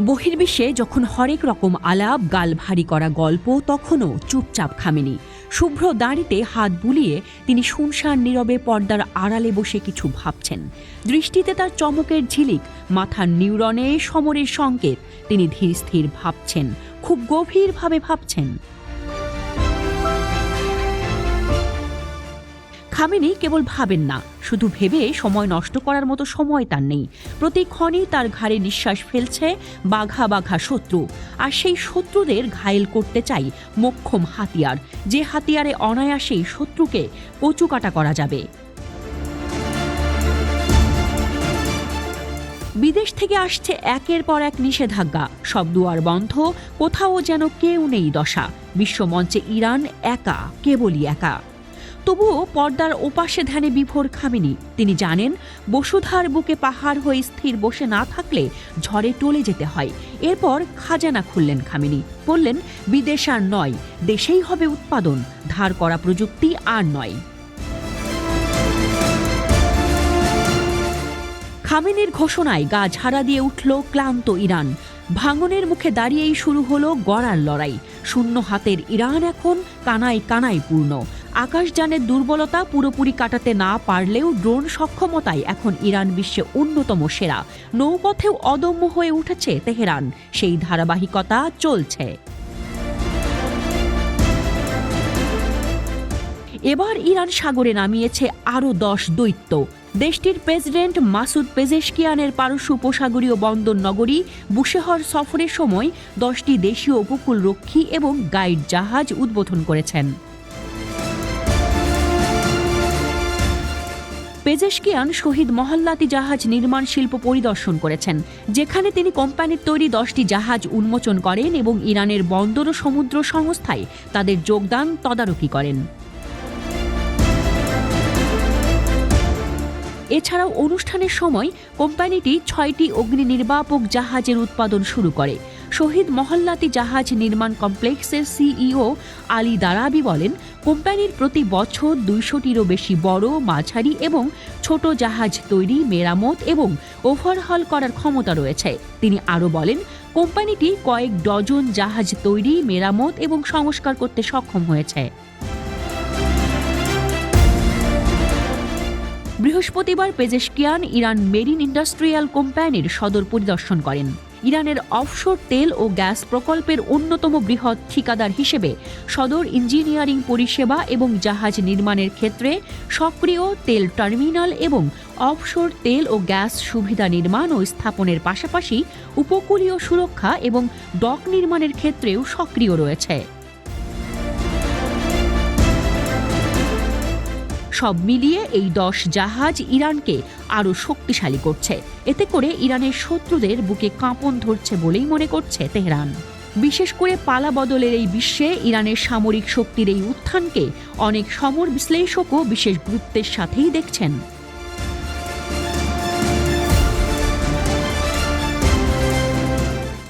বহির্বিশ্বে যখন হরেক রকম আলাপ গাল ভারী করা গল্প, তখনও চুপচাপ খামেনি। শুভ্র দাঁড়িতে হাত বুলিয়ে তিনি শুনশান নীরবে পর্দার আড়ালে বসে কিছু ভাবছেন। দৃষ্টিতে তার চমকের ঝিলিক, মাথার নিউরনে সমরের সংকেত তিনি ধীর স্থির ভাবছেন, খুব গভীরভাবে ভাবছেন। খামেনি কেবল ভাবেন না, শুধু ভেবে সময় নষ্ট করার মতো সময় তার নেই। প্রতিক্ষণই তার ঘাড়ে নিঃশ্বাস ফেলছে বাঘা বাঘা শত্রু, আর সেই শত্রুদের ঘায়েল করতে চাই মোক্ষম হাতিয়ার, যে হাতিয়ারে অনায়াসেই শত্রুকে কচুকাটা করা যাবে। বিদেশ থেকে আসছে একের পর এক নিষেধাজ্ঞা, সব দুয়ার বন্ধ, কোথাও যেন কেউ নেই দশা, বিশ্বমঞ্চে ইরান একা, কেবলই একা। তবুও পর্দার ওপাশে ধ্যানে বিভোর খামেনি। তিনি জানেন, বসুধার বুকে পাহাড় হয়ে স্থির বসে না থাকলে ঝড়ে টলে যেতে হয়। এরপর খাজানা খুললেন খামেনি। বললেন, বিদেশ আর নয়, দেশেই হবে উৎপাদন, ধার করা প্রযুক্তি আর নয়। খামেনির ঘোষণায় গা ঝাড়া দিয়ে উঠল ক্লান্ত ইরান। ভাঙনের মুখে দাঁড়িয়েই শুরু হলো গড়ার লড়াই। শূন্য হাতের ইরান এখন কানায় কানায় পূর্ণ। আকাশযানের দুর্বলতা পুরোপুরি কাটাতে না পারলেও ড্রোন সক্ষমতায় এখন ইরান বিশ্বে অন্যতম সেরা। নৌপথেও অদম্য হয়ে উঠেছে তেহরান। সেই ধারাবাহিকতা চলছে। এবার ইরান সাগরে নামিয়েছে আরও দশ দৈত্য। দেশটির প্রেসিডেন্ট মাসুদ পেজেশকিয়ানের পারস্য উপসাগরীয় বন্দর নগরী বুশেহর সফরের সময় দশটি দেশীয় উপকূল রক্ষী এবং গাইড জাহাজ উদ্বোধন করেছেন। পেজেশকিয়ান শহীদ মহল্লাতি জাহাজ নির্মাণ শিল্প পরিদর্শন করেছেন, যেখানে তিনি কোম্পানির তৈরি দশটি জাহাজ উন্মোচন করেন এবং ইরানের বন্দর ও সমুদ্র সংস্থায় তাদের যোগদান তদারকি করেন। এছাড়াও অনুষ্ঠানের সময় কোম্পানিটি ছয়টি অগ্নি নির্বাপক জাহাজের উৎপাদন শুরু করে শহীদ মহল্লাতি জাহাজ নির্মাণ কমপ্লেক্সের সিইও আলী দারাবি বলেন, কোম্পানির প্রতি বছর দুইশোটিরও বেশি বড়, মাঝারি এবং ছোট জাহাজ তৈরি, মেরামত এবং ওভারহল করার ক্ষমতা রয়েছে। তিনি আরও বলেন, কোম্পানিটি কয়েক ডজন জাহাজ তৈরি, মেরামত এবং সংস্কার করতে সক্ষম হয়েছে। বৃহস্পতিবার পেজেশকিয়ান ইরান মেরিন ইন্ডাস্ট্রিয়াল কোম্পানির সদর পরিদর্শন করেন। ইরানের অফশোর তেল ও গ্যাস প্রকল্পের অন্যতম বৃহৎ ঠিকাদার হিসেবে সদর ইঞ্জিনিয়ারিং পরিষেবা এবং জাহাজ নির্মাণের ক্ষেত্রে সক্রিয় তেল টার্মিনাল এবং অফশোর তেল ও গ্যাস সুবিধা নির্মাণ ও স্থাপনের পাশাপাশি উপকূলীয় সুরক্ষা এবং ডক নির্মাণের ক্ষেত্রেও সক্রিয় রয়েছে। সব মিলিয়ে এই দশ জাহাজ ইরানকে আরও শক্তিশালী করছে। এতে করে ইরানের শত্রুদের বুকে কাঁপন ধরছে বলেই মনে করছে তেহরান। বিশেষ করে পালা বদলের এই বিশ্বে ইরানের সামরিক শক্তির এই উত্থানকে অনেক সমর বিশ্লেষকও বিশেষ গুরুত্বের সাথেই দেখছেন।